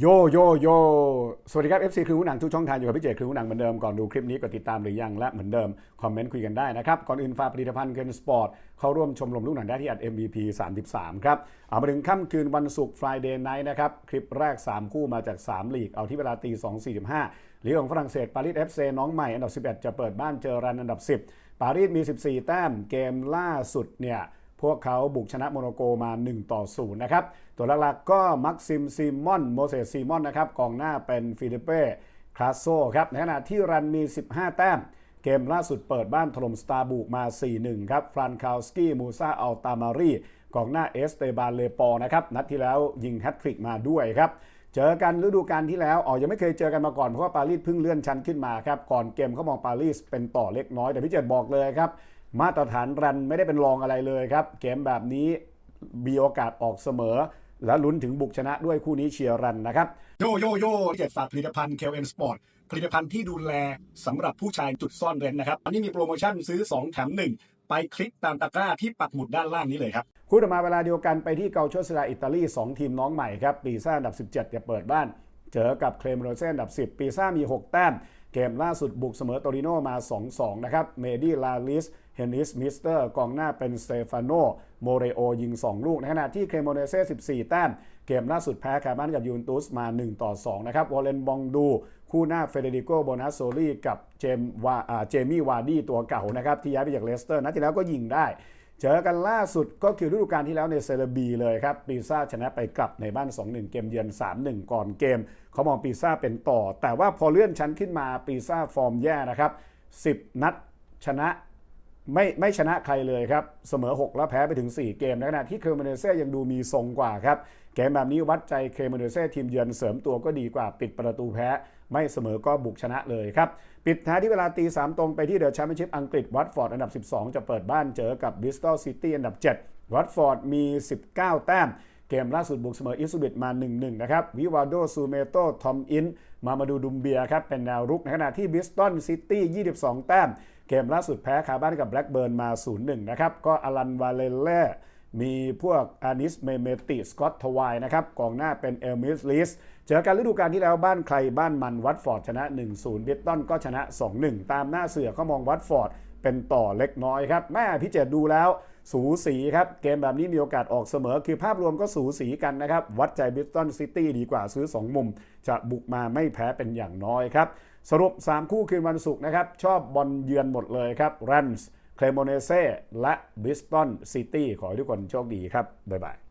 โยโยโยสวัสดีครับ FC คือหูหนังทุกช่องทางอยู่กับพี่เจคือหูหนังเหมือนเดิมก่อนดูคลิปนี้กดติดตามหรือยังและเหมือนเดิม คอมเมนต์คุยกันได้นะครับ ก่อนอื่นฝากผลิตภัณฑ์เคนสปอร์ตเข้าร่วมชมรมลูกหนังได้ที่อัด MVP 33 ครับ เอามาถึงค่ำคืนวันศุกร์ Friday Night นะครับ คลิปแรก 3 คู่มาจาก 3 ลีก เอาที่เวลาตี 2.45ลีกของฝรั่งเศสปารีส FC น้องใหม่อันดับ 11 จะเปิดบ้านเจอรันอันดับ 10 ปารีสมี 14 แต้มเกมล่าสุดเนี่ย พวกเขาบุกชนะโมร็อกโกมา 1 ต่อ 0 นะครับ ตัวหลักๆก็มักซิมซีมอนโมเสสซีมอนนะครับกองหน้าเป็นฟิลิเป้คลาโซครับในขณะที่รันมี 15 แต้ม เกมล่าสุดเปิดบ้านถล่มสตาร์บุกมา 4-1 ครับฟรานคาวสกี้มูซาอัลตามารีกองหน้าเอสเตบานเลปอนะครับนัดที่แล้วยิงแฮตทริกมาด้วยครับ เจอกันฤดูกาลที่แล้วอ๋อยังไม่เคยเจอกันมาก่อนเพราะว่าปารีสเพิ่งเลื่อนชั้นขึ้นมาครับก่อนเกมเขามองปารีสเป็นต่อเล็กน้อยแต่พี่เจดบอกเลยครับมาตรฐานรันไม่ได้เป็นรองอะไรเลยครับ เกมแบบนี้มีโอกาสออกเสมอ และลุ้นถึงบุกชนะด้วยคู่นี้เชียร์รันนะครับโยโยโย่เจ็ดฝากผลิตภัณฑ์เคลเอ็นสปอร์ตผลิตภัณฑ์ที่ดูแลสำหรับผู้ชายจุดซ่อนเร้นนะครับ อันนี้มีโปรโมชั่นซื้อ 2 แถม 1 ไปคลิกตามตะกร้าที่ปักหมุดด้านล่างนี้เลยครับ คู่ต่อมาเวลาเดียวกันไปที่เกาโชสลาอิตาลี 2 ทีมน้องใหม่ครับปีซ่าอันดับ 17จะเปิดบ้าน เจอกับเคลมโรเซนอันดับ 10 ปีซ่ามี 6 แต้ม เกมล่าสุดบุกเสมอโตริโนมา 2-2 นะครับ เมดี้ลาลิสเฮนิสมิสเตอร์กองหน้าเป็นสเตฟานโนโมเรโอยิง 2 ลูก ในขณะที่เคลมโรเซ่14 แต้ม เกมล่าสุดแพ้คาร์บ้านกับยูนตุสมา 1 ต่อ 2 นะครับ วอลเลนบองดู คู่หน้าเฟเดริโกโบนาโซลีกับเจมวาเจมี่วาร์ดี้ตัวเก่านะครับ ที่ย้ายไปจากเลสเตอร์นัดที่แล้วก็ยิงได้ เจอกันล่าสุดก็คือฤดูกาลที่แล้วในเซเลบีเลยครับปีซ่าชนะไปกลับในบ้าน 2-1 เกมเยือน 3-1 ก่อนเกม เขามองปีซ่าเป็นต่อ แต่ว่าพอเลื่อนชั้นขึ้นมาปีซ่าฟอร์มแย่นะครับ 10 นัดชนะไม่ไม่ชนะใครเลยครับ เสมอ 6 แล้วแพ้ไปถึง 4 เกมในขณะที่เคอร์เมเนเซ่ยังดูมีทรงกว่าครับ เกมแบบนี้วัดใจเคอร์เมเนเซ่ทีมเยือนเสริมตัวก็ดีกว่าปิดประตูแพ้ ไม่เสมอก็บุกชนะเลยครับ ปิดท้ายที่เวลาตี3ตรงไปที่เดอะแชมเปี้ยนชิพอังกฤษวัตฟอร์ดอันดับ 12 จะเปิดบ้านเจอกับบิสตอลซิตี้อันดับ 7 วัตฟอร์ดมี 19 แต้ม เกมล่าสุดบุกเสมออิสุบิตมา 1-1 นะครับ วิวาโดซูเมโตทอมอิน มามาดูดุมเบียครับ เป็นแนวรุกในขณะที่บิสตันซิตี้ 22 แต้ม เกมล่าสุดแพ้คาบ้านกับแบล็กเบิร์นมา 0-1 นะครับ ก็อลันวาเลเล่ มีพวกอานิสเมเมติสกอตทวายนะครับกองหน้าเป็นเอลมิสลิสเจอกันฤดูกาลที่แล้วบ้านใครบ้านมันวัตฟอร์ดชนะ 1-0บิสตันก็ชนะ 2-1 ตามหน้าเสือเขามองวัตฟอร์ดเป็นต่อเล็กน้อยครับแม่พี่เจดดูแล้วสูสีครับ เกมแบบนี้มีโอกาสออกเสมอ คือภาพรวมก็สูสีกันนะครับ วัดใจบิสตันซิตี้ดีกว่าซื้อ 2 มุม จะบุกมาไม่แพ้เป็นอย่างน้อยครับ สรุป 3 คู่คืนวันศุกร์นะครับ ชอบบอลเยือนหมดเลยครับรันส์ เคลโมเนเซ่และบิสตันซิตี้ขอให้ทุกคนโชคดีครับ บ๊ายบาย